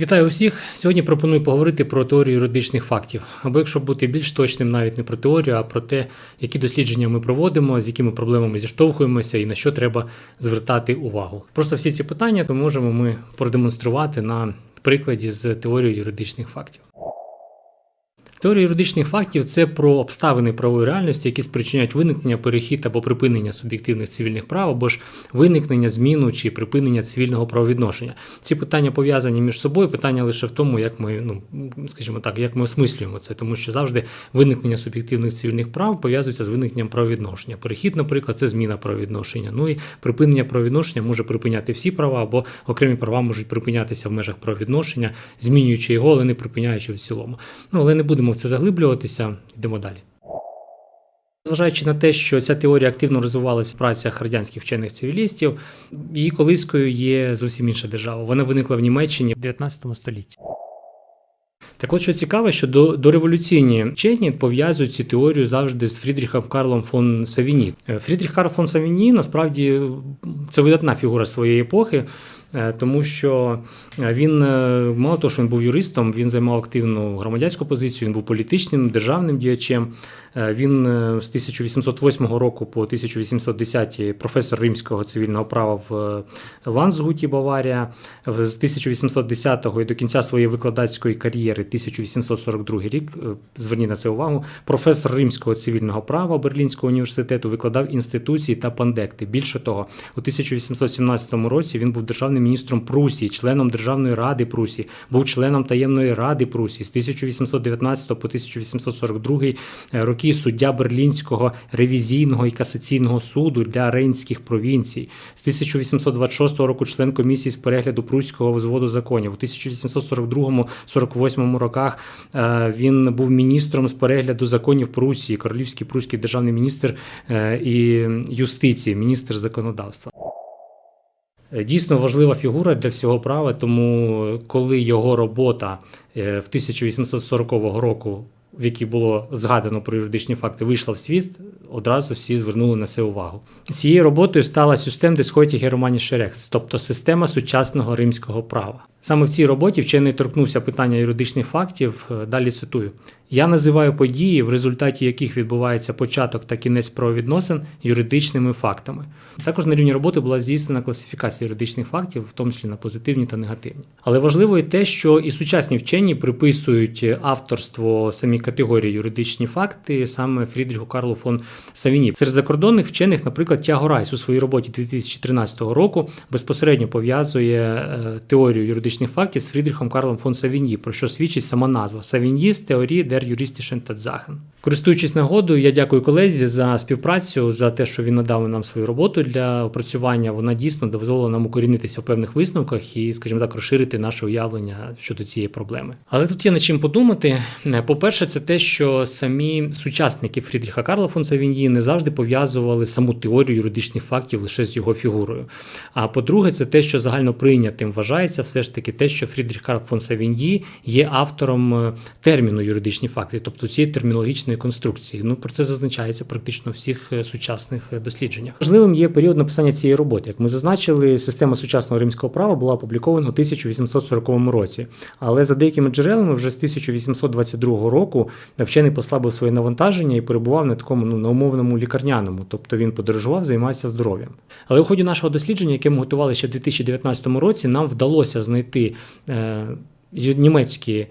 Вітаю усіх! Сьогодні пропоную поговорити про теорію юридичних фактів, або якщо бути більш точним, навіть не про теорію, а про те, які дослідження ми проводимо, з якими проблемами зіштовхуємося і на що треба звертати увагу. Просто всі ці питання то можемо ми продемонструвати на прикладі з теорією юридичних фактів. Теорія юридичних фактів це про обставини правової реальності, які спричиняють виникнення, перехід або припинення суб'єктивних цивільних прав, або ж виникнення, зміну чи припинення цивільного правовідношення. Ці питання пов'язані між собою. Питання лише в тому, як ми, ну скажімо так, як ми осмислюємо це, тому що завжди виникнення суб'єктивних цивільних прав пов'язується з виникненням правовідношення. Перехід, наприклад, це зміна правовідношення. Ну і припинення правовідношення може припиняти всі права, або окремі права можуть припинятися в межах правовідношення, змінюючи його, але не припиняючи в цілому. Ну але не будемо в це заглиблюватися. Йдемо далі. Зважаючи на те, що ця теорія активно розвивалася в працях радянських вчених цивілістів, її колискою є зовсім інша держава. Вона виникла в Німеччині в 19 столітті. Так от що цікаво, що до, дореволюційні вчені пов'язують цю теорію завжди з Фрідріхом Карлом фон Савіні. Е, Фрідріх Карл фон Савіні насправді це видатна фігура своєї епохи. Е, Тому що він е, мало того, що він був юристом, він займав активну громадянську позицію, він був політичним державним діячем. Е, Він е, з 1808 року по 1810 професор римського цивільного права в е, Лансгуті, Баварія. З 1810 і до кінця своєї викладацької кар'єри, 1842 рік, е, зверніть на це увагу, професор римського цивільного права Берлінського університету викладав інституції та пандекти. Більше того, у 1817 році він був державним міністром Прусії, членом Державної ради Прусії, був членом таємної ради Прусії з 1819 по 1842 роки суддя Берлінського ревізійного і касаційного суду для Рейнських провінцій. З 1826 року член комісії з перегляду Пруського взводу законів. У 1842-48 роках е, він був міністром з перегляду законів Прусії, королівський прусський державний міністр е, і юстиції, міністр законодавства. Е, Дійсно важлива фігура для всього права, тому коли його робота е, в 1840 року, в якій було згадано про юридичні факти, вийшла в світ, одразу всі звернули на це увагу. Цією роботою стала System des heutigen Romanische тобто система сучасного римського права. Саме в цій роботі вчений торкнувся питання юридичних фактів. Е, Далі цитую: я називаю події, в результаті яких відбувається початок та кінець правовідносин юридичними фактами. Також на рівні роботи була здійснена класифікація юридичних фактів, в тому числі на позитивні та негативні. Але важливо і те, що і сучасні вчені приписують авторство самій категорії юридичні факти саме Фрідріху Карлу фон Савіні. Серед закордонних вчених, наприклад, Тяго Райс у своїй роботі 2013 року безпосередньо пов'язує е, теорію юридичних фактів з Фрідріхом Карлом фон Савіньї, про що свідчить сама назва Савіньї з теорії der juristischen Tatsachen. Користуючись нагодою, я дякую колезі за співпрацю, за те, що він надав нам свою роботу для опрацювання. Вона дійсно дозволила нам укорінитися в певних висновках і, скажімо так, розширити наше уявлення щодо цієї проблеми. Але тут є над чим подумати. По-перше, це те, що самі сучасники Фрідріха Карла фон Савіньї не завжди пов'язували саму теорію юридичних фактів лише з його фігурою. А по-друге, це те, що загально прийнятим вважається, все ж таки те, що Фрідріх Карл фон Савіньї є автором е, терміну юридичні факти, тобто цієї термінологічної конструкції. Ну про це зазначається практично у всіх е, сучасних е, дослідженнях. Важливим є період написання цієї роботи. Як ми зазначили, система сучасного римського права була опублікована у 1840 році. Але за деякими джерелами, вже з 1822 року вчений послабив своє навантаження і перебував на такому ну, на умовному лікарняному, тобто він подорожував, займався здоров'ям. Але у ході нашого дослідження, яке ми готували ще в 2019 році, нам вдалося знайти е, німецькі е,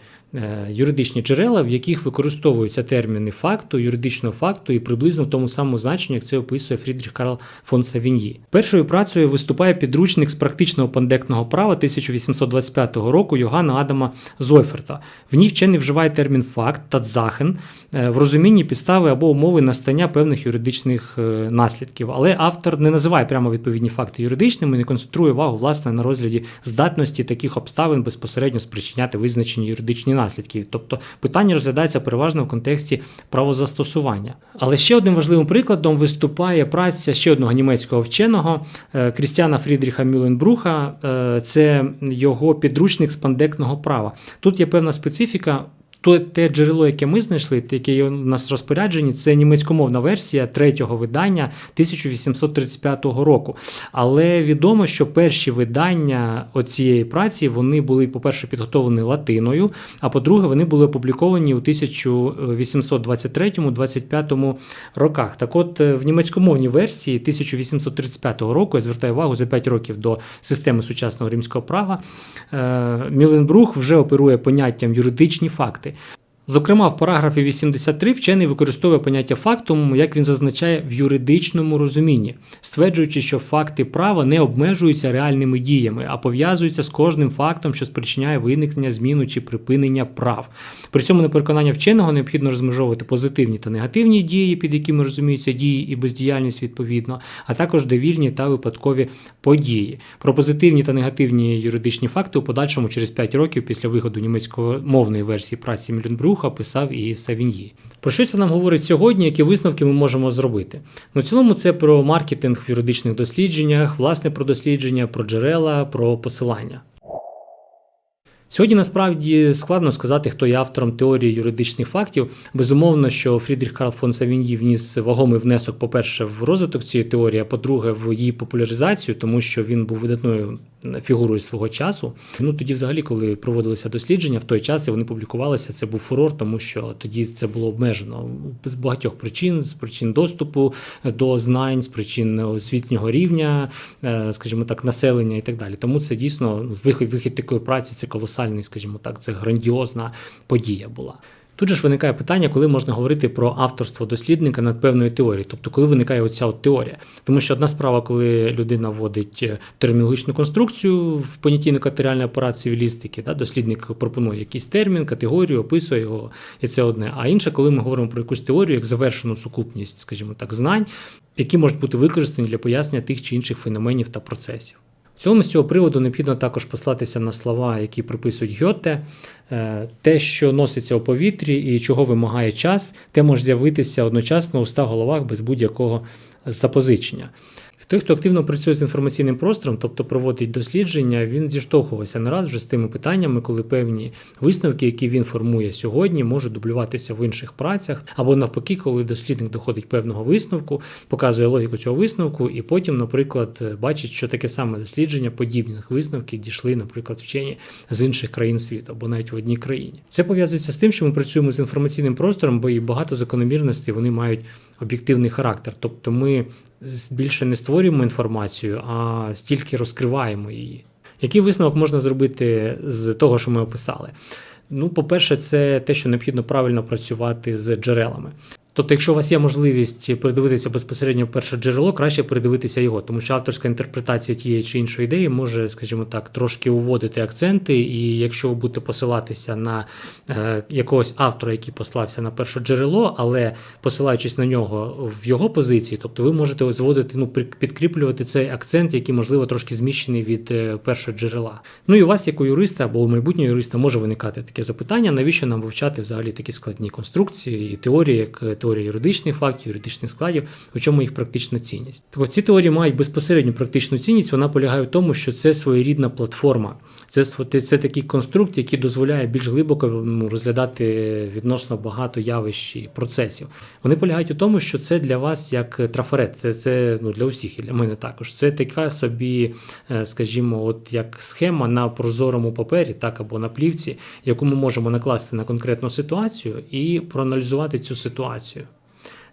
юридичні джерела, в яких використовуються терміни факту, юридичного факту і приблизно в тому самому значенні, як це описує Фрідріх Карл фон Савіньї. Першою працею виступає підручник з практичного пандектного права 1825 року Йоганна Адама Зойферта. В ній вчений вживає термін факт та дзахен е, в розумінні підстави або умови настання певних юридичних е, наслідків. Але автор не називає прямо відповідні факти юридичними, не концентрує увагу власне на розгляді здатності таких обставин безпосередньо спричиняти визначені юридичні наслідки. Тобто питання розглядається переважно в контексті правозастосування. Але ще одним важливим прикладом виступає праця ще одного німецького вченого е, Крістіана Фрідріха Мюлленбруха. Е, Це його підручник з пандектного права. Тут є певна специфіка. То те джерело, яке ми знайшли, яке є у нас розпоряджені, це німецькомовна версія третього видання 1835 року. Але відомо, що перші видання оцієї праці вони були, по-перше, підготовлені латиною, а по-друге, вони були опубліковані у 1823-25 роках. Так от, е, в німецькомовній версії 1835 року, я звертаю увагу за 5 років до системи сучасного римського права, е, Міленбрух вже оперує поняттям юридичні факти. parte. Зокрема, в параграфі 83 вчений використовує поняття фактум, як він зазначає, в юридичному розумінні, стверджуючи, що факти права не обмежуються реальними діями, а пов'язуються з кожним фактом, що спричиняє виникнення, зміну чи припинення прав. При цьому на переконання вченого необхідно розмежовувати позитивні та негативні дії, під якими розуміються дії і бездіяльність відповідно, а також довільні та випадкові події. Про позитивні та негативні юридичні факти у подальшому через 5 років після виходу німецькомовної версії праці Мюлленбруха писав і Савіньї. Про що це нам говорить сьогодні? Які висновки ми можемо зробити? Ну, в цілому, це про маркетинг в юридичних дослідженнях, власне, про дослідження, про джерела, про посилання. Сьогодні насправді складно сказати, хто є автором теорії юридичних фактів. Безумовно, що Фрідріх Карл фон Савіньї вніс вагомий внесок, по-перше, в розвиток цієї теорії, а по-друге, в її популяризацію, тому що він був видатною фігурою свого часу. Ну тоді, взагалі, коли проводилися дослідження, в той час і вони публікувалися. Це був фурор, тому що тоді це було обмежено з багатьох причин, з причин доступу до знань, з причин освітнього рівня, е, скажімо так, населення і так далі. Тому це дійсно вихід, вихід такої праці, це колосальний, скажімо так, це грандіозна подія була. Тут же ж виникає питання, коли можна говорити про авторство дослідника над певною теорією, тобто коли виникає оця от теорія. Тому що одна справа, коли людина вводить е, термінологічну конструкцію в понятійно-катеріальний апарат цивілістики, да, дослідник пропонує якийсь термін, категорію, описує його, і це одне. А інше, коли ми говоримо про якусь теорію як завершену сукупність, скажімо так, знань, які можуть бути використані для пояснення тих чи інших феноменів та процесів. Цьому з цього приводу необхідно також послатися на слова, які приписують Гьоте. Е, те, що носиться у повітрі і чого вимагає час, те може з'явитися одночасно у ста головах без будь-якого запозичення. Той, хто активно працює з інформаційним простором, тобто проводить дослідження, він зіштовхувався не раз вже з тими питаннями, коли певні висновки, які він формує сьогодні, можуть дублюватися в інших працях, або навпаки, коли дослідник доходить певного висновку, показує логіку цього висновку, і потім, наприклад, бачить, що таке саме дослідження подібних висновків дійшли, наприклад, вчені з інших країн світу або навіть в одній країні. Це пов'язується з тим, що ми працюємо з інформаційним простором, бо і багато закономірностей вони мають об'єктивний характер, тобто ми більше не створюємо інформацію, а стільки розкриваємо її. Який висновок можна зробити з того, що ми описали? Ну, по-перше, це те, що необхідно правильно працювати з джерелами. Тобто, якщо у вас є можливість передивитися безпосередньо перше джерело, краще передивитися його, тому що авторська інтерпретація тієї чи іншої ідеї може, скажімо так, трошки уводити акценти, і якщо ви будете посилатися на е, якогось автора, який послався на перше джерело, але посилаючись на нього в його позиції, тобто ви можете зводити, ну підкріплювати цей акцент, який можливо трошки зміщений від е, першого джерела. Ну і у вас, як у юриста або у майбутнього юриста, може виникати таке запитання, навіщо нам вивчати взагалі такі складні конструкції і теорії, як теорія юридичних фактів, юридичних складів, у чому їх практична цінність. Так ці теорії мають безпосередню практичну цінність. Вона полягає в тому, що це своєрідна платформа. Це це такий конструкт, який дозволяє більш глибоко розглядати відносно багато явищ і процесів. Вони полягають у тому, що це для вас як трафарет. Це це ну, для усіх і для мене також. Це така собі, е, скажімо, от як схема на прозорому папері, так або на плівці, яку ми можемо накласти на конкретну ситуацію і проаналізувати цю ситуацію.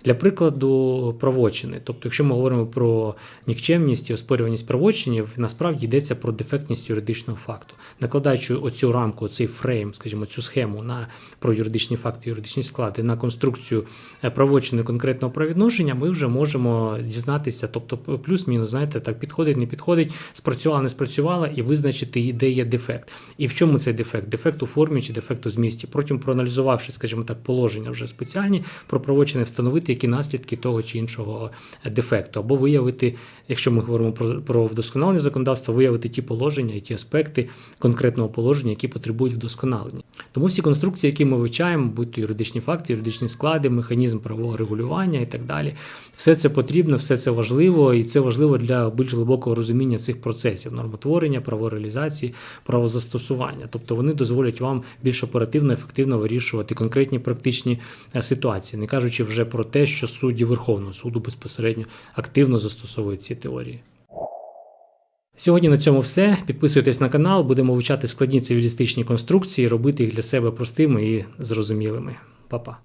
Для прикладу, правочини. Тобто, якщо ми говоримо про нікчемність і оспорюваність правочинів, насправді йдеться про дефектність юридичного факту. Накладаючи оцю рамку, цей фрейм, скажімо, цю схему на про юридичні факти, юридичні склади, на конструкцію е, правочини конкретного правідношення, ми вже можемо дізнатися, тобто плюс-мінус, знаєте, так підходить, не підходить, спрацювала, не спрацювала, і визначити, де є дефект. І в чому цей дефект? Дефект у формі чи дефект у змісті. Потім проаналізувавши, скажімо так, положення вже спеціальні про правочини, встановити будь-які наслідки того чи іншого дефекту, або виявити, якщо ми говоримо про, про вдосконалення законодавства, виявити ті положення і ті аспекти конкретного положення, які потребують вдосконалення. Тому всі конструкції, які ми вивчаємо, будь то юридичні факти, юридичні склади, механізм правового регулювання і так далі, все це потрібно, все це важливо, і це важливо для більш глибокого розуміння цих процесів нормотворення, правореалізації, правозастосування. Тобто вони дозволять вам більш оперативно, ефективно вирішувати конкретні практичні е, ситуації, не кажучи вже про те, що судді Верховного суду безпосередньо активно застосовують ці теорії. Сьогодні на цьому все. Підписуйтесь на канал, будемо вивчати складні цивілістичні конструкції, робити їх для себе простими і зрозумілими. Па-па.